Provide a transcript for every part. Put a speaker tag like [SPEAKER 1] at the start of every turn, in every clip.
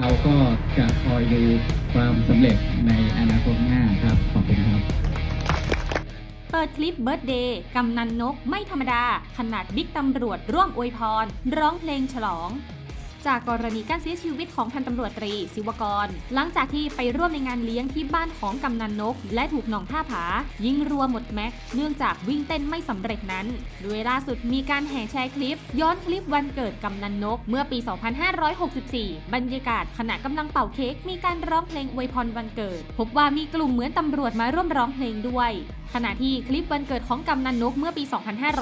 [SPEAKER 1] เราก็จะคอยดูความสำเร็จในอนาคตหน้าครับ ขอบคุณครับ
[SPEAKER 2] เปิดคลิปเบิร์ดเดย์กำนันนกไม่ธรรมดา ขนาดบิ๊กตำรวจร่วมอวยพร ร้องเพลงฉลอง จากกรณีการเสียชีวิตของพันตำรวจตรีศิวกร หลังจากที่ไปร่วมในงานเลี้ยงที่บ้านของกำนันนก และถูกหนองท่าผา ยิงรัวหมดแม็กซ์เนื่องจากวิ่งเต้นไม่สำเร็จนั้นโดยล่าสุดมีการแห่แชร์คลิป ย้อนคลิปวันเกิดกำนันนก เมื่อปี 2564 บรรยากาศขณะกำลังเป่าเค้กมีการร้องเพลงอวยพรวันเกิด พบว่ามีกลุ่มเหมือนตำรวจมาร่วมร้องเพลงด้วยขณะที่คลิปวันเกิดของกำนันนกเมื่อปี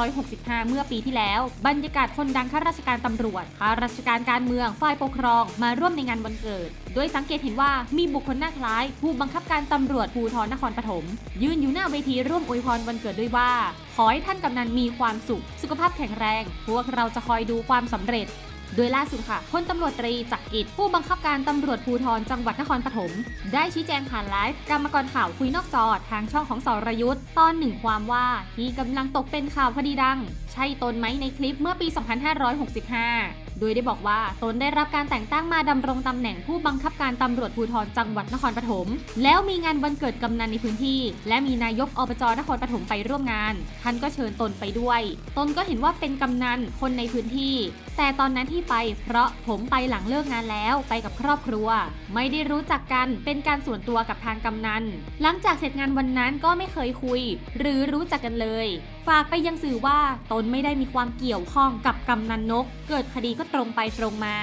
[SPEAKER 2] 2565 เมื่อปีที่แล้ว บรรยากาศคนดังข้าราชการตำรวจข้าราชการการเมืองฝ่ายปกครอง มาร่วมในงานวันเกิด โดยสังเกตเห็นว่ามีบุคคลหน้าคล้าย ผู้บังคับการตำรวจภูธรนครปฐมยืนอยู่หน้าเวทีร่วมอวยพรวันเกิดด้วยว่า ขอให้ท่านกำนันมีความสุข สุขภาพแข็งแรง พวกเราจะคอยดูความสำเร็จ โดยล่าสุดค่ะพลตำรวจตรีจักรกิจผู้บังคับการตำรวจภูธรจังหวัดนครปฐมได้ชี้แจงผ่านไลฟ์กรรมกรข่าวคุยนอกจอทางช่องของสรยุทธ์ตอนหนึ่งความว่าที่กำลังตกเป็นข่าวคดีดัง ใช่ตนไหมในคลิปเมื่อปี 2565 ดยได้บอกว่าตนได้รับการแต่งตั้งมาดำรงตำแหน่งผู้บังคับการตำรวจภูธรจังหวัดนครปฐมแล้วมีงานวันเกิดกำนันในพื้นที่ และมีนายกอบจนครปฐมไปร่วมงาน ท่านก็เชิญตนไปด้วย ตนก็เห็นว่าเป็นกำนันคนในพื้นที่ แต่ตอนนั้นที่ไปเพราะผมไปหลังเลิกงานแล้วไปกับครอบครัว ไม่ได้รู้จักกันเป็นการส่วนตัวกับทางกำนัน หลังจากเสร็จงานวันนั้นก็ไม่เคยคุย หรือรู้จักกันเลย ฝากไปยังสื่อว่าตนไม่ได้มีความเกี่ยวข้องกับกำนันนก เกิดคดีก็ตรงไปตรงมา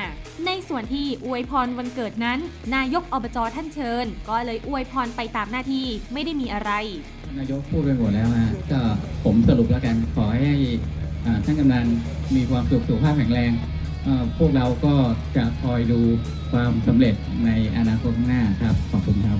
[SPEAKER 2] ในส่วนที่อวยพรวันเกิดนั้น นายกอบจท่านเชิญ ก็เลยอวยพรไปตามหน้าที่ไม่ได้มีอะไร
[SPEAKER 1] นายกพูดไปหมดแล้วฮะก็ผมสรุปแล้วกันขอให้ท่านกำนันมีความสุขสุขภาพแข็งแรงพวกเราก็จะคอยดูความสำเร็จในอนาคตข้างหน้าครับ ขอบคุณครับ